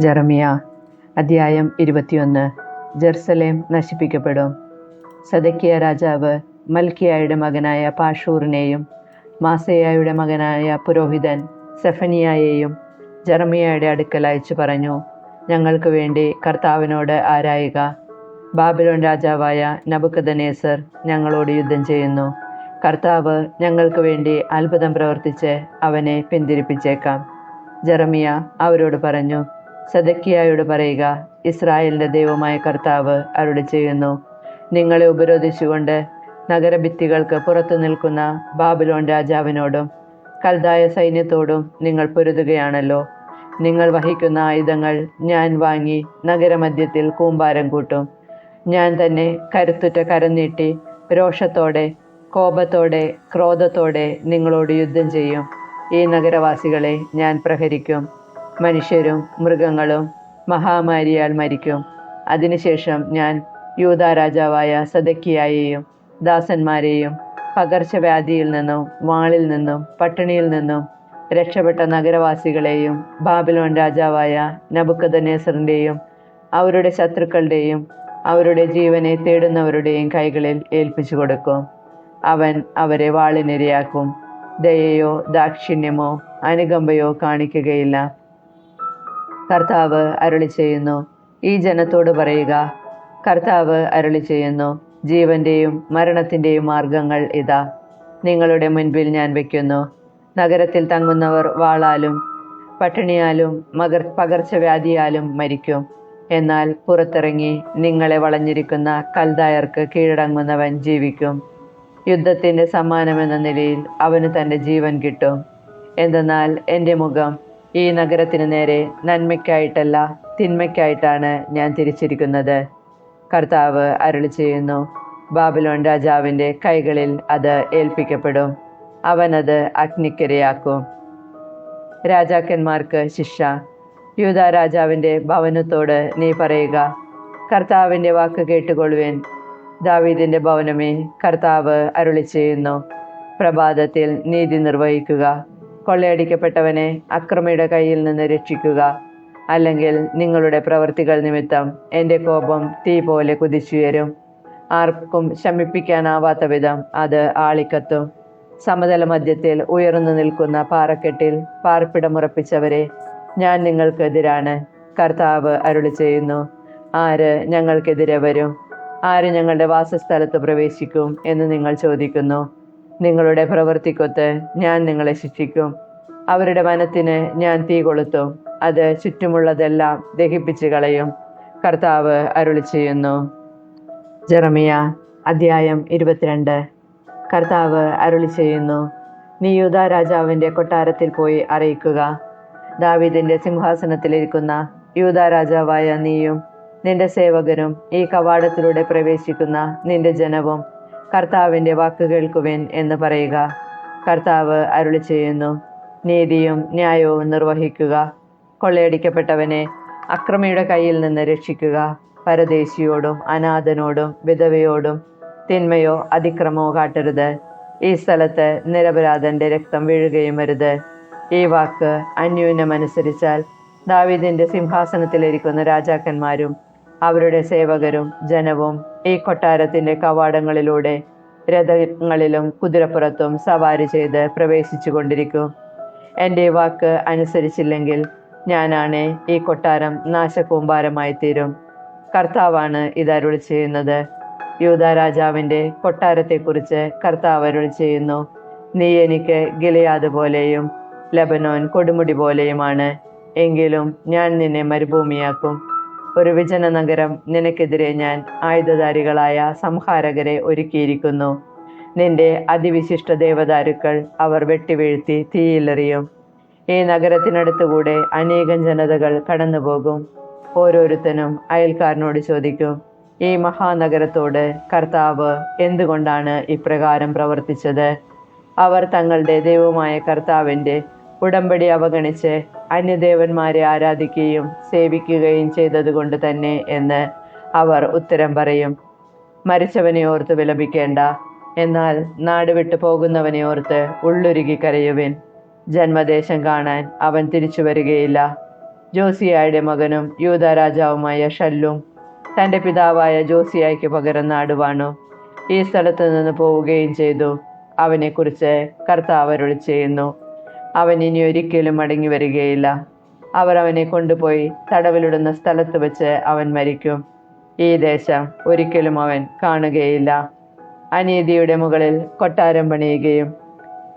ജെറമിയ അധ്യായം ഇരുപത്തിയൊന്ന്. ജെറുസലേം നശിപ്പിക്കപ്പെടും. സദക്കിയ രാജാവ് മൽക്കിയായുടെ മകനായ പാഷൂറിനെയും മാസയായുടെ മകനായ പുരോഹിതൻ സെഫനിയായെയും ജെറമിയയുടെ അടുക്കൽ അയച്ചു പറഞ്ഞു ഞങ്ങൾക്ക് വേണ്ടി കർത്താവിനോട് ആരായുക. ബാബിലോൺ രാജാവായ നബുക്കദനേസർ ഞങ്ങളോട് യുദ്ധം ചെയ്യുന്നു. കർത്താവ് ഞങ്ങൾക്ക് വേണ്ടി അത്ഭുതം പ്രവർത്തിച്ച് അവനെ പിന്തിരിപ്പിച്ചേക്കാം. ജെറമിയ അവരോട് പറഞ്ഞു സദക്കിയായോട് പറയുക ഇസ്രായേലിന്റെ ദൈവമായ കർത്താവ് അരുളി ചെയ്യുന്നു. നിങ്ങളെ ഉപരോധിച്ചുകൊണ്ട് നഗരഭിത്തികൾക്ക് പുറത്തു നിൽക്കുന്ന ബാബിലോൺ രാജാവിനോടും കൽതായ സൈന്യത്തോടും നിങ്ങൾ പൊരുതുകയാണല്ലോ. നിങ്ങൾ വഹിക്കുന്ന ആയുധങ്ങൾ ഞാൻ വാങ്ങി നഗരമധ്യത്തിൽ കൂമ്പാരം കൂട്ടും. ഞാൻ തന്നെ കരുത്തുറ്റ കരം നീട്ടി രോഷത്തോടെ കോപത്തോടെ ക്രോധത്തോടെ നിങ്ങളോട് യുദ്ധം ചെയ്യും. ഈ നഗരവാസികളെ ഞാൻ പ്രഹരിക്കും. മനുഷ്യരും മൃഗങ്ങളും മഹാമാരിയാൽ മരിക്കും. അതിനുശേഷം ഞാൻ യൂത രാജാവായ സദക്കിയായെയും ദാസന്മാരെയും പകർച്ചവ്യാധിയിൽ നിന്നും വാളിൽ നിന്നും പട്ടിണിയിൽ നിന്നും രക്ഷപ്പെട്ട നഗരവാസികളെയും ബാബിലോൺ രാജാവായ നബുക്കദനേസറിന്റെയും അവരുടെ ശത്രുക്കളുടെയും അവരുടെ ജീവനെ തേടുന്നവരുടെയും കൈകളിൽ ഏൽപ്പിച്ചു കൊടുക്കും. അവൻ അവരെ വാളിനിരയാക്കും. ദയയോ ദാക്ഷിണ്യമോ അനുകമ്പയോ കാണിക്കുകയില്ല. കർത്താവ് അരുളി ചെയ്യുന്നു. ഈ ജനത്തോട് പറയുക കർത്താവ് അരുളി ചെയ്യുന്നു. ജീവന്റെയും മരണത്തിന്റെയും മാർഗങ്ങൾ ഇതാ. നിങ്ങളുടെ മുൻപിൽ ഞാൻ വെക്കുന്നു. നഗരത്തിൽ തങ്ങുന്നവർ വാളാലും പട്ടിണിയാലും മകർ പകർച്ചവ്യാധിയാലും മരിക്കും. എന്നാൽ പുറത്തിറങ്ങി നിങ്ങളെ വളഞ്ഞിരിക്കുന്ന കൽദായർക്ക് കീഴടങ്ങുന്നവൻ ജീവിക്കും. യുദ്ധത്തിന്റെ സമ്മാനമെന്ന നിലയിൽ അവന് തന്റെ ജീവൻ കിട്ടും. എന്തെന്നാൽ എന്റെ മുഖം ഈ നഗരത്തിന് നേരെ നന്മയ്ക്കായിട്ടല്ല തിന്മയ്ക്കായിട്ടാണ് ഞാൻ തിരിച്ചിരിക്കുന്നത്. കർത്താവ് അരുളി ചെയ്യുന്നു ബാബിലോൺ രാജാവിന്റെ കൈകളിൽ അത് ഏൽപ്പിക്കപ്പെടും അവനത് അഗ്നിക്കിരയാക്കും. രാജാക്കന്മാർക്ക് ശിക്ഷ. യൂത രാജാവിന്റെ ഭവനത്തോട് നീ പറയുക കർത്താവിന്റെ വാക്ക് കേട്ടുകൊള്ളുവേൻ. ദാവീദിന്റെ ഭവനമേ കർത്താവ് അരുളി ചെയ്യുന്നു പ്രഭാതത്തിൽ നീതി നിർവഹിക്കുക. കൊള്ളയടിക്കപ്പെട്ടവനെ അക്രമിയുടെ കയ്യിൽ നിന്ന് രക്ഷിക്കുക. അല്ലെങ്കിൽ നിങ്ങളുടെ പ്രവൃത്തികൾ നിമിത്തം എന്റെ കോപം തീ പോലെ കുതിച്ചുയരും. ആർക്കും ശമിപ്പിക്കാനാവാത്ത വിധം അത് ആളിക്കത്തും. സമതല മധ്യത്തിൽ ഉയർന്നു നിൽക്കുന്ന പാറക്കെട്ടിൽ പാർപ്പിടമുറപ്പിച്ചവരെ ഞാൻ നിങ്ങൾക്കെതിരാണ്. കർത്താവ് അരുളി ചെയ്യുന്നു. ആര് ഞങ്ങൾക്കെതിരെ വരും? ആര് ഞങ്ങളുടെ വാസസ്ഥലത്ത് പ്രവേശിക്കും എന്ന് നിങ്ങൾ ചോദിക്കുന്നു. നിങ്ങളുടെ പ്രവൃത്തിക്കൊത്ത് ഞാൻ നിങ്ങളെ ശിക്ഷിക്കും. അവരുടെ വനത്തിന് ഞാൻ തീ കൊളുത്തും. അത് ചുറ്റുമുള്ളതെല്ലാം ദഹിപ്പിച്ച് കളയും. കർത്താവ് അരുളി ചെയ്യുന്നു. ജെറമിയ അധ്യായം ഇരുപത്തിരണ്ട്. കർത്താവ് അരുളി ചെയ്യുന്നു. നീ യൂത രാജാവിന്റെ കൊട്ടാരത്തിൽ പോയി അറിയിക്കുക. ദാവീദിന്റെ സിംഹാസനത്തിലിരിക്കുന്ന യൂത രാജാവായ നീയും നിന്റെ സേവകരും ഈ കവാടത്തിലൂടെ പ്രവേശിക്കുന്ന നിന്റെ ജനവും കർത്താവിന്റെ വാക്ക് കേൾക്കുവിൻ എന്ന് പറയുക. കർത്താവ് അരുളി ചെയ്യുന്നു നീതിയും ന്യായവും നിർവഹിക്കുക. കൊള്ളയടിക്കപ്പെട്ടവനെ അക്രമിയുടെ കയ്യിൽ നിന്ന് രക്ഷിക്കുക. പരദേശിയോടും അനാഥനോടും വിധവയോടും തിന്മയോ അതിക്രമമോ കാട്ടരുത്. ഈ സ്ഥലത്ത് നിരപരാധന്റെ രക്തം വീഴുകയും വരുത് ഈ വാക്ക് അന്യൂനമനുസരിച്ചാൽ ദാവീദിന്റെ സിംഹാസനത്തിലിരിക്കുന്ന രാജാക്കന്മാരും അവരുടെ സേവകരും ജനവും ഈ കൊട്ടാരത്തിന്റെ കവാടങ്ങളിലൂടെ രഥങ്ങളിലും കുതിരപ്പുറത്തും സവാരി ചെയ്ത് പ്രവേശിച്ചു കൊണ്ടിരിക്കും എന്റെ വാക്ക് അനുസരിച്ചില്ലെങ്കിൽ ഞാനാണ് ഈ കൊട്ടാരം നാശകൂമ്പാരമായി തീരും. കർത്താവാണ് ഇത് അരുളി ചെയ്യുന്നത്. യൂത കൊട്ടാരത്തെക്കുറിച്ച് കർത്താവ് അരുളി ചെയ്യുന്നു. നീ എനിക്ക് ഗിലയാത് പോലെയും ലബനോൻ കൊടുമുടി പോലെയുമാണ്. എങ്കിലും ഞാൻ നിന്നെ മരുഭൂമിയാക്കും. ഒരു വിജന നഗരം നിനക്കെതിരെ ഞാൻ ആയുധധാരികളായ സംഹാരകരെ ഒരുക്കിയിരിക്കുന്നു. നിന്റെ അതിവിശിഷ്ട ദേവദാരുക്കൾ അവർ വെട്ടിവീഴ്ത്തി തീയിലെറിയും ഈ നഗരത്തിനടുത്തുകൂടെ അനേകം ജനതകൾ കടന്നുപോകും. ഓരോരുത്തനും അയൽക്കാരനോട് ചോദിക്കും ഈ മഹാനഗരത്തോട് കർത്താവ് എന്തുകൊണ്ടാണ് ഇപ്രകാരം പ്രവർത്തിച്ചത്? അവർ തങ്ങളുടെ ദൈവമായ കർത്താവിന്റെ ഉടമ്പടി അവഗണിച്ച് അന്യദേവന്മാരെ ആരാധിക്കുകയും സേവിക്കുകയും ചെയ്തതുകൊണ്ട് തന്നെ എന്ന് അവർ ഉത്തരം പറയും. മരിച്ചവനെ ഓർത്ത് വിലപിക്കേണ്ട. എന്നാൽ നാട് വിട്ടു പോകുന്നവനെ ഓർത്ത് ഉള്ളുരുകി കരയുവിൻ. ജന്മദേശം കാണാൻ അവൻ തിരിച്ചു വരികയില്ല. ജോസിയായുടെ മകനും യൂത രാജാവുമായ ഷല്ലും തന്റെ പിതാവായ ജോസിയായ്ക്ക് പകരം നാടുവാണു ഈ സ്ഥലത്ത് നിന്ന് പോവുകയും ചെയ്തു. അവനെക്കുറിച്ച് കർത്താവ് അരുളി ചെയ്യുന്നു അവൻ ഇനി ഒരിക്കലും മടങ്ങി വരികയില്ല. അവർ അവനെ കൊണ്ടുപോയി തടവിലിടുന്ന സ്ഥലത്ത് വെച്ച് അവൻ മരിക്കും. ഈ ദേശം ഒരിക്കലും അവൻ കാണുകയില്ല. അനീതിയുടെ മുകളിൽ കൊട്ടാരം പണിയുകയും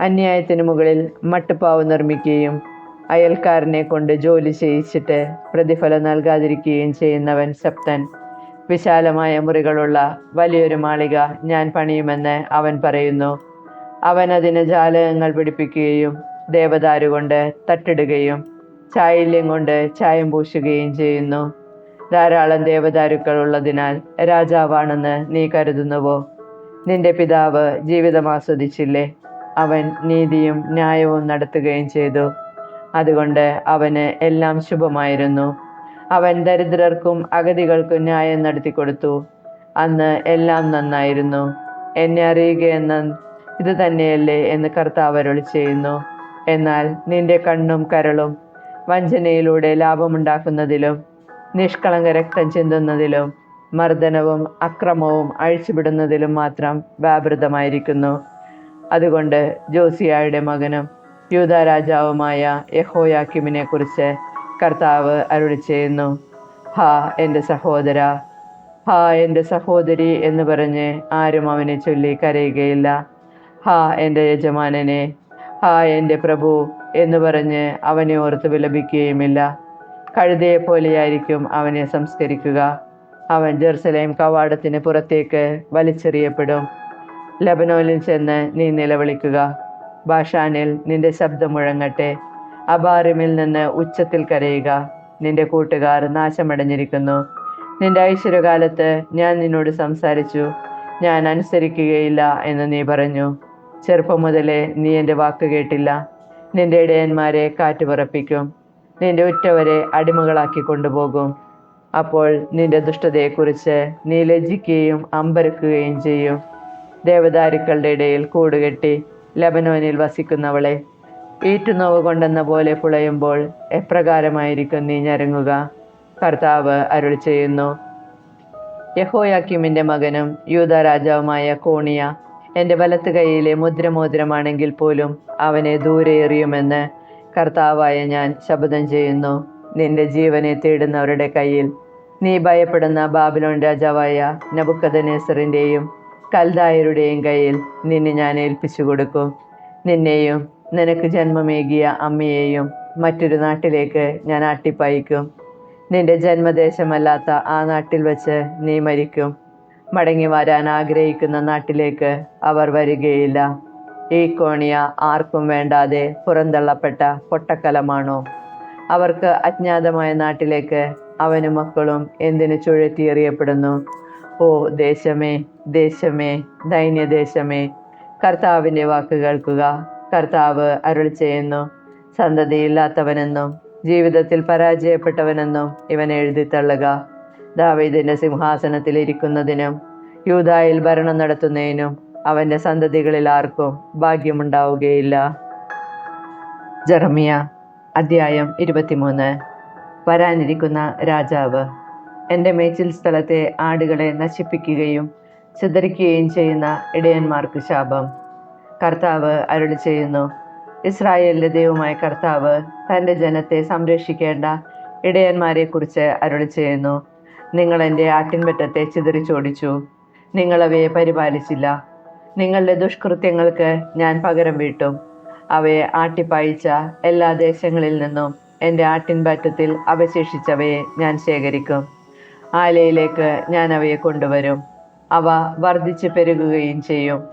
അന്യായത്തിന് മുകളിൽ മട്ടുപ്പാവ് നിർമ്മിക്കുകയും അയൽക്കാരനെ കൊണ്ട് ജോലി ചെയ്യിച്ചിട്ട് പ്രതിഫലം നൽകാതിരിക്കുകയും ചെയ്യുന്നവൻ സപ്തൻ. വിശാലമായ മുറികളുള്ള വലിയൊരു മാളിക ഞാൻ പണിയുമെന്ന് അവൻ പറയുന്നു. അവൻ അതിന് ജാലകങ്ങൾ പിടിപ്പിക്കുകയും ദേവദാരു കൊണ്ട് തട്ടിടുകയും ചായല്യം കൊണ്ട് ചായം പൂശുകയും ചെയ്യുന്നു. ധാരാളം ദേവദാരുക്കൾ ഉള്ളതിനാൽ രാജാവാണെന്ന് നീ കരുതുന്നുവോ? നിന്റെ പിതാവ് ജീവിതം ആസ്വദിച്ചില്ലേ? അവൻ നീതിയും ന്യായവും നടത്തുകയും ചെയ്തു. അതുകൊണ്ട് അവന് എല്ലാം ശുഭമായിരുന്നു. അവൻ ദരിദ്രർക്കും അഗതികൾക്കും ന്യായം നടത്തി കൊടുത്തു. അന്ന് എല്ലാം നന്നായിരുന്നു. എന്നെ അറിയുകയെന്ന ഇത് തന്നെയല്ലേ എന്ന് കർത്താവ് ചെയ്യുന്നു. എന്നാൽ നിന്റെ കണ്ണും കരളും വഞ്ചനയിലൂടെ ലാഭമുണ്ടാക്കുന്നതിലും നിഷ്കളങ്ക രക്തം ചിന്തുന്നതിലും മർദ്ദനവും അക്രമവും അഴിച്ചുവിടുന്നതിലും മാത്രം വ്യാപൃതമായിരിക്കുന്നു. അതുകൊണ്ട് ജോസിയായുടെ മകനും യൂത രാജാവുമായ യഹോയാക്കിമിനെ കുറിച്ച് കർത്താവ് അരുളി ചെയ്യുന്നു. ഹാ എന്റെ സഹോദര ഹാ എന്റെ സഹോദരി എന്ന് പറഞ്ഞ് ആരും അവനെ ചൊല്ലി കരയുകയില്ല. ഹാ എന്റെ യജമാനനെ ഹാ എന്റെ പ്രഭു എന്ന് പറഞ്ഞ് അവനെ ഓർത്ത് വിലപിക്കുകയുമില്ല. കഴുതയെ പോലെയായിരിക്കും അവനെ സംസ്കരിക്കുക. അവൻ ജെറുസലേം കവാടത്തിന് പുറത്തേക്ക് വലിച്ചെറിയപ്പെടും. ലബനോനിൽ ചെന്ന് നീ നിലവിളിക്കുക. ബാഷാനിൽ നിന്റെ ശബ്ദം മുഴങ്ങട്ടെ. അബാറിമിൽ നിന്ന് ഉച്ചത്തിൽ കരയുക. നിന്റെ കൂട്ടുകാർ നാശമടഞ്ഞിരിക്കുന്നു. നിന്റെ ഐശ്വര്യകാലത്ത് ഞാൻ നിന്നോട് സംസാരിച്ചു. ഞാൻ അനുസരിക്കുകയില്ല എന്ന് നീ പറഞ്ഞു. ചെറുപ്പം മുതലേ നീ എന്റെ വാക്ക് കേട്ടില്ല. നിന്റെ ഇടയന്മാരെ കാറ്റ് പറപ്പിക്കും നിന്റെ ഉറ്റവരെ അടിമകളാക്കി കൊണ്ടുപോകും. അപ്പോൾ നിന്റെ ദുഷ്ടതയെക്കുറിച്ച് നീ ലജ്ജിക്കുകയും അമ്പരക്കുകയും ചെയ്യും. ദേവദാരുക്കളുടെ ഇടയിൽ കൂടുകെട്ടി ലബനോനിൽ വസിക്കുന്നവളെ ഈറ്റുനോവ് കൊണ്ടെന്ന പോലെ പുളയുമ്പോൾ എപ്രകാരമായിരിക്കും നീ ഞരങ്ങുക? കർത്താവ് അരുൾ ചെയ്യുന്നു. യഹോയാക്കിമിന്റെ മകനും യൂത രാജാവുമായ കോണിയ എന്റെ വലത്ത് കൈയിലെ മുദ്രമോതിരമാണെങ്കിൽ പോലും അവനെ ദൂരെ എറിയുമെന്ന് കർത്താവായ ഞാൻ ശപഥം ചെയ്യുന്നു. നിന്റെ ജീവനെ തേടുന്നവരുടെ കയ്യിൽ നീ ഭയപ്പെടുന്ന ബാബിലോൺ രാജാവായ നബുക്കദനേസറിന്റെയും കൽദായരുടെയും കയ്യിൽ നിന്നെ ഞാൻ ഏൽപ്പിച്ചു കൊടുക്കും. നിന്നെയും നിനക്ക് ജന്മമേകിയ അമ്മയെയും മറ്റൊരു നാട്ടിലേക്ക് ഞാൻ ആട്ടിപ്പായിക്കും. നിന്റെ ജന്മദേശമല്ലാത്ത ആ നാട്ടിൽ വച്ച് നീ മരിക്കും. മടങ്ങി വരാൻ ആഗ്രഹിക്കുന്ന നാട്ടിലേക്ക് അവർ വരികയില്ല. ഈ കോണിയ ആർക്കും വേണ്ടാതെ പുറന്തള്ളപ്പെട്ട പൊട്ടക്കലമാണോ? അവർക്ക് അജ്ഞാതമായ നാട്ടിലേക്ക് അവനും മക്കളും എന്തിനു ചുഴറ്റിയെറിയപ്പെടുന്നു? ഓ ദേശമേ ദേശമേ ദൈന്യദേശമേ കർത്താവിന്റെ വാക്ക് കേൾക്കുക. കർത്താവ് അരുൾ ചെയ്യുന്നു. സന്തതിയില്ലാത്തവനെന്നും ജീവിതത്തിൽ പരാജയപ്പെട്ടവനെന്നും ഇവൻ എഴുതിത്തള്ളുക. ദാവീദിന്റെ സിംഹാസനത്തിൽ ഇരിക്കുന്നതിനും യൂതായിൽ ഭരണം നടത്തുന്നതിനും അവന്റെ സന്തതികളിൽ ആർക്കും ഭാഗ്യമുണ്ടാവുകയില്ല. ജർമിയ അധ്യായം ഇരുപത്തിമൂന്ന്. വരാനിരിക്കുന്ന രാജാവ് എന്റെ മേച്ചിൽ സ്ഥലത്തെ ആടുകളെ നശിപ്പിക്കുകയും ചിതറിക്കുകയും ചെയ്യുന്ന ഇടയന്മാർക്ക് ശാപം. കർത്താവ് അരുളി ചെയ്യുന്നു ഇസ്രായേലിന്റെ ദൈവമായ കർത്താവ് തന്റെ ജനത്തെ സംരക്ഷിക്കേണ്ട ഇടയന്മാരെക്കുറിച്ച് അരുളി ചെയ്യുന്നു. നിങ്ങൾ എന്റെ ആട്ടിൻപറ്റത്തെ ചിതറിച്ചോടിച്ചു. നിങ്ങളവയെ പരിപാലിച്ചില്ല. നിങ്ങളുടെ ദുഷ്കൃത്യങ്ങൾക്ക് ഞാൻ പകരം വീട്ടും. അവയെ ആട്ടിപ്പായിച്ച എല്ലാ ദേശങ്ങളിൽ നിന്നും എന്റെ ആട്ടിൻപറ്റത്തിൽ അവശേഷിച്ചവയെ ഞാൻ ശേഖരിക്കും. ആലയിലേക്ക് ഞാൻ അവയെ കൊണ്ടുവരും. അവ വർദ്ധിച്ചു പെരുകുകയും ചെയ്യും.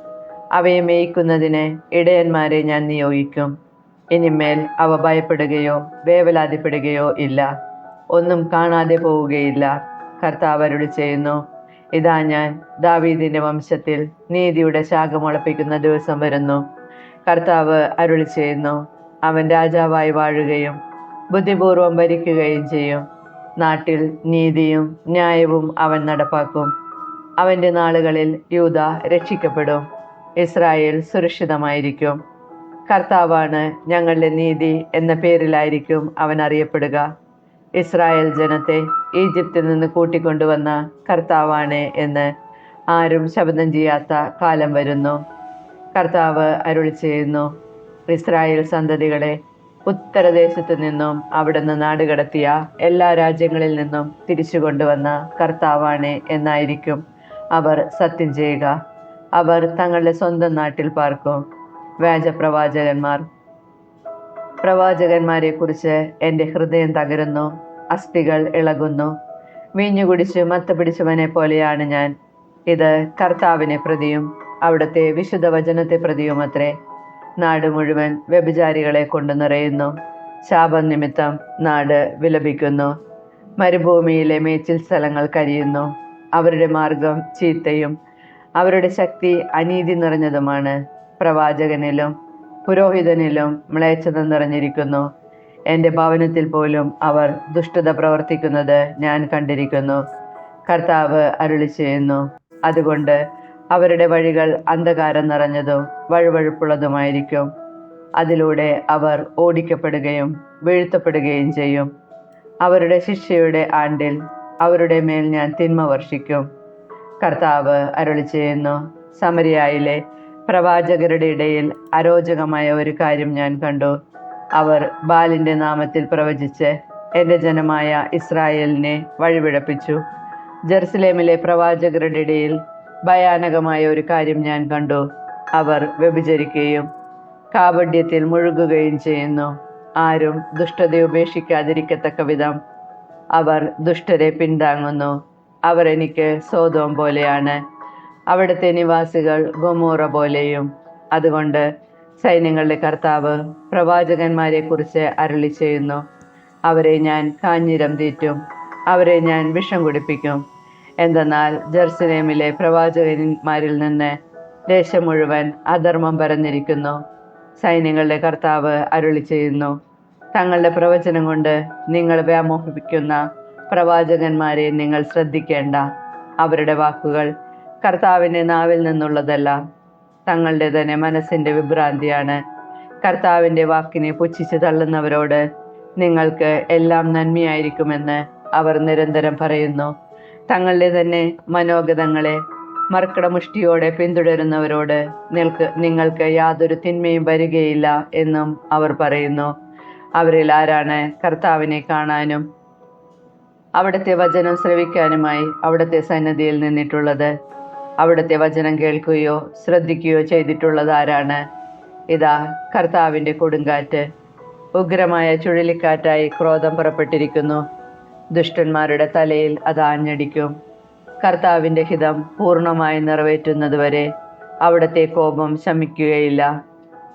അവയെ മേയ്ക്കുന്നതിന് ഇടയന്മാരെ ഞാൻ നിയോഗിക്കും. ഇനിമേൽ അവ ഭയപ്പെടുകയോ വേവലാതിപ്പെടുകയോ ഇല്ല. ഒന്നും കാണാതെ പോവുകയില്ല. കർത്താവ് അരുളി ചെയ്യുന്നു. ഇതാ ഞാൻ ദാവീദിന്റെ വംശത്തിൽ നീതിയുടെ ശാഖ മുളപ്പിക്കുന്ന ദിവസം വരുന്നു. കർത്താവ് അരുളി ചെയ്യുന്നു. അവൻ രാജാവായി വാഴുകയും ബുദ്ധിപൂർവം ഭരിക്കുകയും ചെയ്യും. നാട്ടിൽ നീതിയും ന്യായവും അവൻ നടപ്പാക്കും. അവന്റെ നാളുകളിൽ യൂത രക്ഷിക്കപ്പെടും. ഇസ്രായേൽ സുരക്ഷിതമായിരിക്കും. കർത്താവാണ് ഞങ്ങളുടെ നീതി എന്ന പേരിലായിരിക്കും അവൻ അറിയപ്പെടുക. ഇസ്രായേൽ ജനത്തെ ഈജിപ്തിൽ നിന്ന് കൂട്ടിക്കൊണ്ടുവന്ന കർത്താവാണ് എന്ന് ആരും ശബ്ദം ചെയ്യാത്ത കാലം വരുന്നു. കർത്താവ് അരുളി ചെയ്യുന്നു ഇസ്രായേൽ സന്തതികളെ ഉത്തരദേശത്തു നിന്നും അവിടുന്ന് നാടുകടത്തിയ എല്ലാ രാജ്യങ്ങളിൽ നിന്നും തിരിച്ചു കൊണ്ടുവന്ന കർത്താവാണ് എന്നായിരിക്കും അവർ സത്യം ചെയ്യുക. അവർ തങ്ങളുടെ സ്വന്തം നാട്ടിൽ പാർക്കും. വ്യാജപ്രവാചകന്മാർ പ്രവാചകന്മാരെ കുറിച്ച് എന്റെ ഹൃദയം തകരുന്നു അസ്ഥികൾ ഇളകുന്നു. വീഞ്ഞു കുടിച്ച് മത്ത പിടിച്ചവനെ പോലെയാണ് ഞാൻ. ഇത് കർത്താവിനെ പ്രതിയും അവിടുത്തെ വിശുദ്ധ വചനത്തെ പ്രതിയും അത്രേ നാട് മുഴുവൻ വ്യഭിചാരികളെ കൊണ്ട് നിറയുന്നു. ശാപം നിമിത്തം നാട് വിലപിക്കുന്നു. മരുഭൂമിയിലെ മേച്ചിൽ സ്ഥലങ്ങൾ കരിയുന്നു. അവരുടെ മാർഗം ചീത്തയും അവരുടെ ശക്തി അനീതി നിറഞ്ഞതുമാണ് പ്രവാചകനിലും പുരോഹിതനിലും മ്ലേച്ഛത നിറഞ്ഞിരിക്കുന്നു എന്റെ ഭവനത്തിൽ പോലും അവർ ദുഷ്ടത പ്രവർത്തിക്കുന്നത് ഞാൻ കണ്ടിരിക്കുന്നു. കർത്താവ് അരുളി ചെയ്യുന്നു. അതുകൊണ്ട് അവരുടെ വഴികൾ അന്ധകാരം നിറഞ്ഞതും വഴുവഴുപ്പുള്ളതുമായിരിക്കും. അതിലൂടെ അവർ ഓടിക്കപ്പെടുകയും വീഴ്ത്തപ്പെടുകയും ചെയ്യും. അവരുടെ ശിക്ഷയുടെ ആണ്ടിൽ അവരുടെ മേൽ ഞാൻ തിന്മ വർഷിക്കും. കർത്താവ് അരുളി ചെയ്യുന്നു. സമരിയായിലെ പ്രവാചകരുടെ ഇടയിൽ അരോചകമായ ഒരു കാര്യം ഞാൻ കണ്ടു. അവർ ബാലിന്റെ നാമത്തിൽ പ്രവചിച്ച് എന്റെ ജനമായ ഇസ്രായേലിനെ വഴിപിഴപ്പിച്ചു. ജെറുസലേമിലെ പ്രവാചകരുടെ ഇടയിൽ ഭയാനകമായ ഒരു കാര്യം ഞാൻ കണ്ടു. അവർ വ്യഭിചരിക്കുകയും കാപഡ്യത്തിൽ മുഴുകുകയും ചെയ്യുന്നു. ആരും ദുഷ്ടത ഉപേക്ഷിക്കാതിരിക്കത്തക്ക വിധം അവർ ദുഷ്ടരെ പിന്താങ്ങുന്നു. അവർ എനിക്ക് സോതോം പോലെയാണ്. അവിടുത്തെ നിവാസികൾ ഗൊമോറ പോലെയും. അതുകൊണ്ട് സൈന്യങ്ങളുടെ കർത്താവ് പ്രവാചകന്മാരെ കുറിച്ച് അരളി ചെയ്യുന്നു. അവരെ ഞാൻ കാഞ്ഞിരം തീറ്റും അവരെ ഞാൻ വിഷം കുടിപ്പിക്കും. എന്തെന്നാൽ ജെറുസലേമിലെ പ്രവാചകന്മാരിൽ നിന്ന് ദേശം മുഴുവൻ അധർമ്മം പരന്നിരിക്കുന്നു. സൈന്യങ്ങളുടെ കർത്താവ് അരുളി ചെയ്യുന്നു. തങ്ങളുടെ പ്രവചനം കൊണ്ട് നിങ്ങൾ വ്യാമോഹിപ്പിക്കുന്ന പ്രവാചകന്മാരെ നിങ്ങൾ ശ്രദ്ധിക്കേണ്ട. അവരുടെ വാക്കുകൾ കർത്താവിന്റെ നാവിൽ നിന്നുള്ളതെല്ലാം തങ്ങളുടെ തന്നെ മനസ്സിന്റെ വിഭ്രാന്തിയാണ്. കർത്താവിന്റെ വാക്കിനെ പുച്ഛിച്ച് തള്ളുന്നവരോട് നിങ്ങൾക്ക് എല്ലാം നന്മയായിരിക്കുമെന്ന് അവർ നിരന്തരം പറയുന്നു. തങ്ങളുടെ തന്നെ മനോഗതങ്ങളെ മർക്കടമുഷ്ടിയോടെ പിന്തുടരുന്നവരോട് നിൽക്ക് നിങ്ങൾക്ക് യാതൊരു തിന്മയും വരികയില്ല എന്നും അവർ പറയുന്നു. അവരിൽ ആരാണ് കർത്താവിനെ കാണാനും അവിടുത്തെ വചനം ശ്രവിക്കാനുമായി അവിടുത്തെ സന്നദ്ധിയിൽ നിന്നിട്ടുള്ളത്? അവിടുത്തെ വചനം കേൾക്കുകയോ ശ്രദ്ധിക്കുകയോ ചെയ്തിട്ടുള്ളത് ആരാണ് ഇതാ കർത്താവിന്റെ കൊടുങ്കാറ്റ്. ഉഗ്രമായ ചുഴലിക്കാറ്റായി ക്രോധം പുറപ്പെട്ടിരിക്കുന്നു. ദുഷ്ടന്മാരുടെ തലയിൽ അത് ആഞ്ഞടിക്കും. കർത്താവിന്റെ ഹിതം പൂർണമായി നിറവേറ്റുന്നതുവരെ അവിടുത്തെ കോപം ശമിക്കുകയില്ല.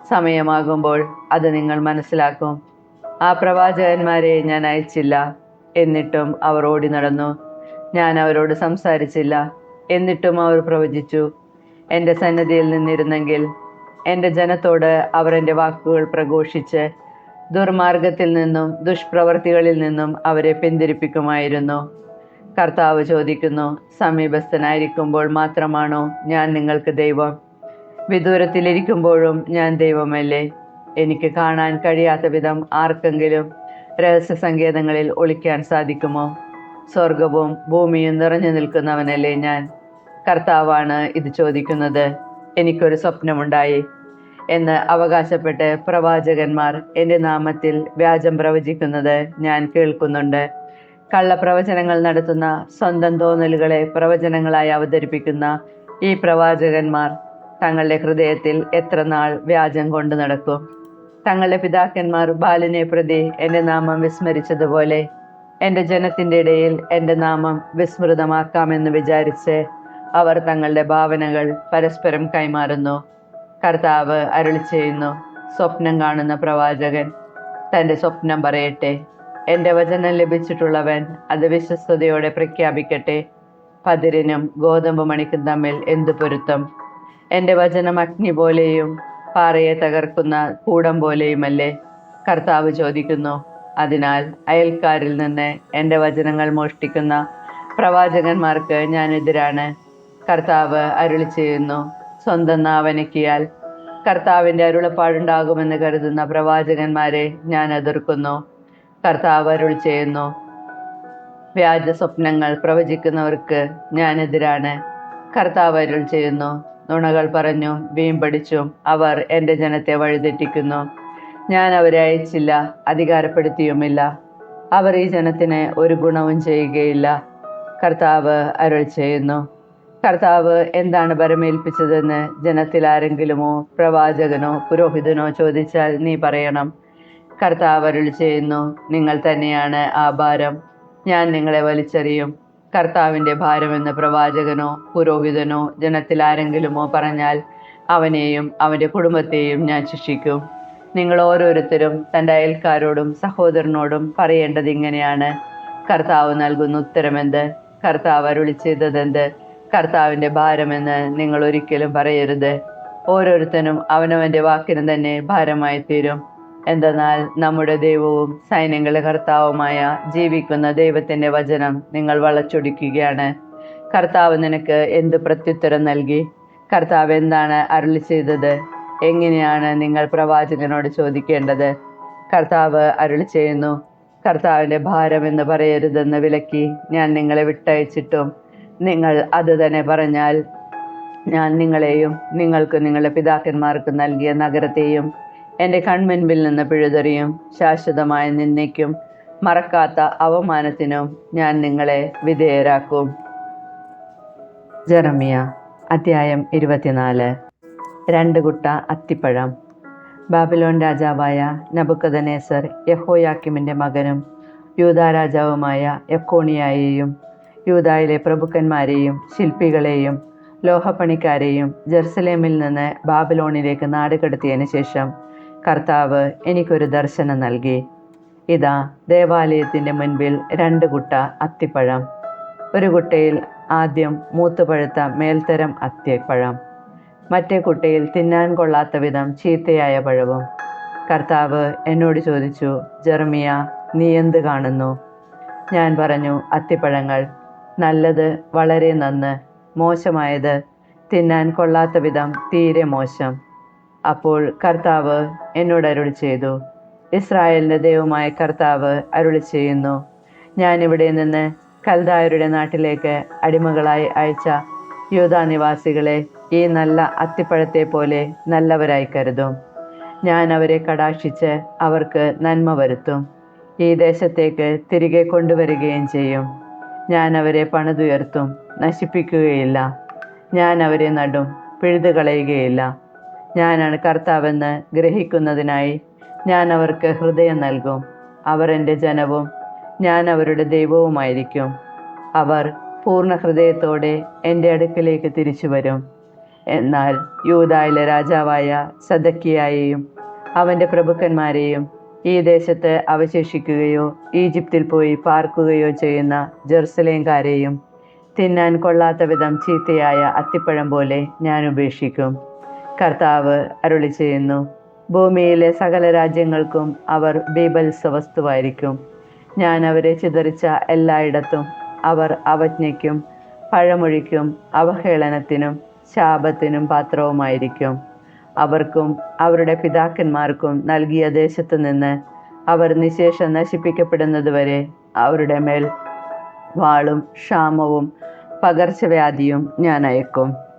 സമയമാകുമ്പോൾ അത് നിങ്ങൾ മനസ്സിലാക്കും. ആ പ്രവാചകന്മാരെ ഞാൻ അയച്ചില്ല. എന്നിട്ടും അവർ ഓടി നടന്നു. ഞാൻ അവരോട് സംസാരിച്ചില്ല. എന്നിട്ടും അവർ പ്രവചിച്ചു എന്റെ സന്നദ്ധിയിൽ നിന്നിരുന്നെങ്കിൽ എന്റെ ജനത്തോട് അവർ എന്റെ വാക്കുകൾ പ്രഘോഷിച്ച് ദുർമാർഗത്തിൽ നിന്നും ദുഷ്പ്രവർത്തികളിൽ നിന്നും അവരെ പിന്തിരിപ്പിക്കുമായിരുന്നു. കർത്താവ് ചോദിക്കുന്നു സമീപസ്ഥനായിരിക്കുമ്പോൾ മാത്രമാണോ ഞാൻ നിങ്ങൾക്ക് ദൈവം? വിദൂരത്തിലിരിക്കുമ്പോഴും ഞാൻ ദൈവമല്ലേ? എനിക്ക് കാണാൻ കഴിയാത്ത വിധം ആർക്കെങ്കിലും രഹസ്യ സങ്കേതങ്ങളിൽ ഒളിക്കാൻ സാധിക്കുമോ? സ്വർഗവും ഭൂമിയും നിറഞ്ഞു നിൽക്കുന്നവനല്ലേ ഞാൻ? കർത്താവാണ് ഇത് ചോദിക്കുന്നത്. എനിക്കൊരു സ്വപ്നമുണ്ടായി എന്ന് അവകാശപ്പെട്ട് പ്രവാചകന്മാർ എന്റെ നാമത്തിൽ വ്യാജം പ്രവചിക്കുന്നത് ഞാൻ കേൾക്കുന്നുണ്ട്. കള്ളപ്രവചനങ്ങൾ നടത്തുന്ന സ്വന്തം തോന്നലുകളെ പ്രവചനങ്ങളായി അവതരിപ്പിക്കുന്ന ഈ പ്രവാചകന്മാർ തങ്ങളുടെ ഹൃദയത്തിൽ എത്ര നാൾ വ്യാജം കൊണ്ടു നടക്കും? തങ്ങളുടെ പിതാക്കന്മാർ ബാലിനെ പ്രതി എന്റെ നാമം വിസ്മരിച്ചതുപോലെ എന്റെ ജനത്തിന്റെ ഇടയിൽ എന്റെ നാമം വിസ്മൃതമാക്കാമെന്ന് വിചാരിച്ച് അവർ തങ്ങളുടെ ഭാവനകൾ പരസ്പരം കൈമാറുന്നു. കർത്താവ് അരുളി ചെയ്യുന്നു സ്വപ്നം കാണുന്ന പ്രവാചകൻ തന്റെ സ്വപ്നം പറയട്ടെ. എന്റെ വചനം ലഭിച്ചിട്ടുള്ളവൻ അത് വിശ്വസ്തയോടെ പ്രഖ്യാപിക്കട്ടെ. പതിരിനും ഗോതമ്പ് മണിക്കും തമ്മിൽ എന്തു പൊരുത്തം? എന്റെ വചനം അഗ്നി പോലെയും പാറയെ തകർക്കുന്ന കൂടം പോലെയുമല്ലേ? കർത്താവ് ചോദിക്കുന്നു അതിനാൽ അയൽക്കാരിൽ നിന്ന് എന്റെ വചനങ്ങൾ മോഷ്ടിക്കുന്ന പ്രവാചകന്മാർക്ക് ഞാൻ എതിരാണ്. കർത്താവ് അരുളി ചെയ്യുന്നു. സ്വന്തം നാവനക്കിയാൽ കർത്താവിന്റെ അരുളപ്പാടുണ്ടാകുമെന്ന് കരുതുന്ന പ്രവാചകന്മാരെ ഞാൻ എതിർക്കുന്നു. കർത്താവ് അരുൾ ചെയ്യുന്നു. വ്യാജ സ്വപ്നങ്ങൾ പ്രവചിക്കുന്നവർക്ക് ഞാനെതിരാണ് കർത്താവ് അരുൾ ചെയ്യുന്നു. നുണകൾ പറഞ്ഞു വീമ്പടിച്ചും അവർ എന്റെ ജനത്തെ വഴിതെറ്റിക്കുന്നു. ഞാൻ അവരെ അയച്ചില്ല അധികാരപ്പെടുത്തിയുമില്ല. അവർ ഈ ജനത്തിന് ഒരു ഗുണവും ചെയ്യുകയില്ല. കർത്താവ് അരുൾ ചെയ്യുന്നു. കർത്താവ് എന്താണ് പരമേൽപ്പിച്ചതെന്ന് ജനത്തിൽ ആരെങ്കിലുമോ പ്രവാചകനോ പുരോഹിതനോ ചോദിച്ചാൽ നീ പറയണം. കർത്താവ് അരുൾ ചെയ്യുന്നു നിങ്ങൾ തന്നെയാണ് ആ ഭാരം ഞാൻ നിങ്ങളെ വലിച്ചെറിയും. കർത്താവിന്റെ ഭാരമെന്ന് പ്രവാചകനോ പുരോഹിതനോ ജനത്തിൽ ആരെങ്കിലുമോ പറഞ്ഞാൽ അവനെയും അവന്റെ കുടുംബത്തെയും ഞാൻ ശിക്ഷിക്കും. നിങ്ങൾ ഓരോരുത്തരും തന്റെ അയൽക്കാരോടും സഹോദരനോടും പറയേണ്ടത് ഇങ്ങനെയാണ്. കർത്താവ് നൽകുന്ന ഉത്തരമെന്ത്? കർത്താവ് അരുളി ചെയ്തതെന്ത്? കർത്താവിന്റെ ഭാരമെന്ന് നിങ്ങൾ ഒരിക്കലും പറയരുത്. ഓരോരുത്തനും അവനവന്റെ വാക്കിന് തന്നെ ഭാരമായി തീരും എന്തെന്നാൽ നമ്മുടെ ദൈവവും സൈന്യങ്ങളുടെ കർത്താവുമായ ജീവിക്കുന്ന ദൈവത്തിന്റെ വചനം നിങ്ങൾ വളച്ചൊടിക്കുകയാണ്. കർത്താവ് നിനക്ക് എന്ത് പ്രത്യുത്തരം നൽകി? കർത്താവ് എന്താണ് അരുളി ചെയ്തത്? എങ്ങനെയാണ് നിങ്ങൾ പ്രവാചകനോട് ചോദിക്കേണ്ടത്? കർത്താവ് അരുളി ചെയ്യുന്നു കർത്താവിന്റെ ഭാരം എന്ന് പറയരുതെന്ന് വിലക്കി ഞാൻ നിങ്ങളെ വിട്ടയച്ചിട്ടും നിങ്ങൾ അത് തന്നെ പറഞ്ഞാൽ ഞാൻ നിങ്ങളെയും നിങ്ങൾക്ക് നിങ്ങളുടെ പിതാക്കന്മാർക്ക് നൽകിയ നഗരത്തെയും എന്റെ കൺമുൻപിൽ നിന്ന് പിഴുതെറിയും. ശാശ്വതമായ നിന്ദയ്ക്കും മറക്കാത്ത അവമാനത്തിനും ഞാൻ നിങ്ങളെ വിധേയരാക്കും. ജെറമിയ അധ്യായം ഇരുപത്തിനാല്. രണ്ട് കുട്ട അത്തിപ്പഴം. ബാബിലോൺ രാജാവായ നബുക്കദനേസർ യഹോയാക്കിമിന്റെ മകനും യൂദാ രാജാവുമായ യക്കോണിയായെയും യൂദായിലെ പ്രഭുക്കന്മാരെയും ശില്പികളെയും ലോഹപ്പണിക്കാരെയും ജെറുസലേമിൽ നിന്ന് ബാബിലോണിലേക്ക് നാടുകടത്തിയതിനു ശേഷം കർത്താവ് എനിക്കൊരു ദർശനം നൽകി. ഇതാ ദേവാലയത്തിന്റെ മുൻപിൽ രണ്ട് കുട്ട അത്തിപ്പഴം. ഒരു കുട്ടയിൽ ആദ്യം മൂത്തുപഴുത്ത മേൽത്തരം അത്തിപ്പഴം. മറ്റേ കുട്ടയിൽ തിന്നാൻ കൊള്ളാത്ത വിധം ചീത്തയായ പഴവും. കർത്താവ് എന്നോട് ചോദിച്ചു ജെർമിയ നീ എന്ത് കാണുന്നു? ഞാൻ പറഞ്ഞു അത്തിപ്പഴങ്ങൾ. നല്ലത് വളരെ നന്ന് മോശമായത് തിന്നാൻ കൊള്ളാത്ത വിധം തീരെ മോശം. അപ്പോൾ കർത്താവ് എന്നോട് അരുളി ചെയ്തു. ഇസ്രായേലിന്റെ ദൈവമായ കർത്താവ് അരുളി ചെയ്യുന്നു. ഞാനിവിടെ നിന്ന് കൽദായരുടെ നാട്ടിലേക്ക് അടിമകളായി അയച്ച യൂതാ നിവാസികളെ ഈ നല്ല അത്തിപ്പഴത്തെ പോലെ നല്ലവരായി കരുതും. ഞാൻ അവരെ കടാക്ഷിച്ച് അവർക്ക് നന്മ വരുത്തും. ഈ ദേശത്തേക്ക് തിരികെ കൊണ്ടുവരികയും ചെയ്യും. ഞാൻ അവരെ പണിതുയർത്തും നശിപ്പിക്കുകയില്ല. ഞാൻ അവരെ നടും പിഴുതു കളയുകയില്ല ഞാനാണ് കർത്താവെന്ന് ഗ്രഹിക്കുന്നതിനായി ഞാൻ അവർക്ക് ഹൃദയം നൽകും. അവർ എന്റെ ജനവും ഞാൻ അവരുടെ ദൈവവുമായിരിക്കും. അവർ പൂർണ ഹൃദയത്തോടെ എന്റെ അടുക്കലേക്ക് തിരിച്ചു വരും എന്നാൽ യൂതായിലെ രാജാവായ സദക്കിയായെയും അവന്റെ പ്രഭുക്കന്മാരെയും ഈ ദേശത്ത് അവശേഷിക്കുകയോ ഈജിപ്തിൽ പോയി പാർക്കുകയോ ചെയ്യുന്ന ജെറുസലേംകാരെയും തിന്നാൻ കൊള്ളാത്ത വിധം ചീത്തയായ അത്തിപ്പഴം പോലെ ഞാൻ ഉപേക്ഷിക്കും. കർത്താവ് അരുളി ചെയ്യുന്നു ഭൂമിയിലെ സകല രാജ്യങ്ങൾക്കും അവർ ബീബൽസ വസ്തുവായിരിക്കും ഞാൻ അവരെ ചിതറിച്ച എല്ലായിടത്തും അവർ അവജ്ഞയ്ക്കും പഴമൊഴിക്കും അവഹേളനത്തിനും ശാപത്തിനും പാത്രവുമായിരിക്കും. അവർക്കും അവരുടെ പിതാക്കന്മാർക്കും നൽകിയ ദേശത്തു നിന്ന് അവർ നിശേഷം നശിപ്പിക്കപ്പെടുന്നതുവരെ അവരുടെ മേൽ വാളും ക്ഷാമവും പകർച്ചവ്യാധിയും ഞാൻ അയക്കും.